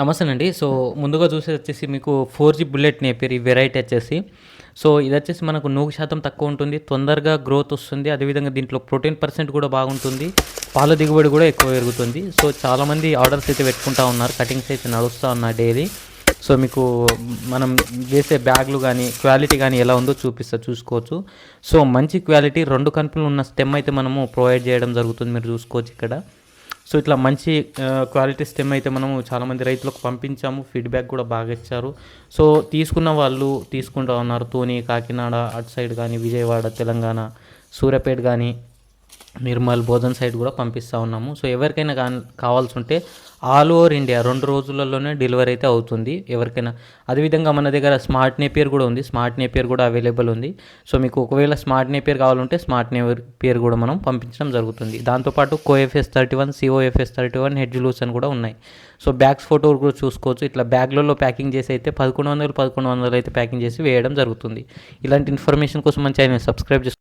నమస్తే అండి సో ముందుగా చూసి వచ్చేసి మీకు ఫోర్ జీ బుల్లెట్ నేపేరు ఈ వెరైటీ వచ్చేసి. సో ఇది వచ్చేసి మనకు నూగు శాతం తక్కువ ఉంటుంది. తొందరగా గ్రోత్ వస్తుంది. అదేవిధంగా దీంట్లో ప్రోటీన్ పర్సెంట్ కూడా బాగుంటుంది. పాల దిగుబడి కూడా ఎక్కువ పెరుగుతుంది. సో చాలామంది ఆర్డర్స్ అయితే పెట్టుకుంటా ఉన్నారు. కటింగ్స్ అయితే నడుస్తూ ఉన్నా డైలీ. సో మీకు మనం వేసే బ్యాగ్లు కానీ క్వాలిటీ కానీ ఎలా ఉందో చూపిస్తా చూసుకోవచ్చు. సో మంచి క్వాలిటీ రెండు కంపెనీలు ఉన్న స్టెమ్ అయితే మనము ప్రొవైడ్ చేయడం జరుగుతుంది. మీరు చూసుకోవచ్చు ఇక్కడ. సో ఇట్లా మంచి క్వాలిటీ స్టెమ్ అయితే మనము చాలామంది రైతులకు పంపించాము. ఫీడ్బ్యాక్ కూడా బాగా ఇచ్చారు. సో తీసుకున్న వాళ్ళు తీసుకుంటా ఉన్నారు. తోని కాకినాడ అటు సైడ్ కానీ విజయవాడ తెలంగాణ సూర్యాపేట కానీ నిర్మల్ బోధన్ సైడ్ కూడా పంపిస్తూ ఉన్నాము. సో ఎవరికైనా కా కావాల్సి ఉంటే ఆల్ ఓవర్ ఇండియా రెండు రోజులలోనే డెలివరీ అయితే అవుతుంది. ఎవరికైనా అదేవిధంగా మన దగ్గర స్మార్ట్ నేపియర్ కూడా ఉంది. స్మార్ట్ నేపియర్ కూడా అవైలబుల్ ఉంది. సో మీకు ఒకవేళ స్మార్ట్ నేపియర్ కావాలంటే స్మార్ట్ నేపియర్ కూడా మనం పంపించడం జరుగుతుంది. దాంతోపాటు COFS thirty one COFS thirty one head loose అని కూడా ఉన్నాయి. సో బ్యాగ్స్ ఫోటో కూడా చూసుకోవచ్చు. ఇట్లా బ్యాగ్లలో ప్యాకింగ్ చేసి అయితే పదకొండు వందలు పదకొండు వందలు అయితే ప్యాకింగ్ చేసి వేయడం జరుగుతుంది. ఇలాంటి ఇన్ఫర్మేషన్ కోసం మన ఛానల్ సబ్స్క్రైబ్ చేసుకో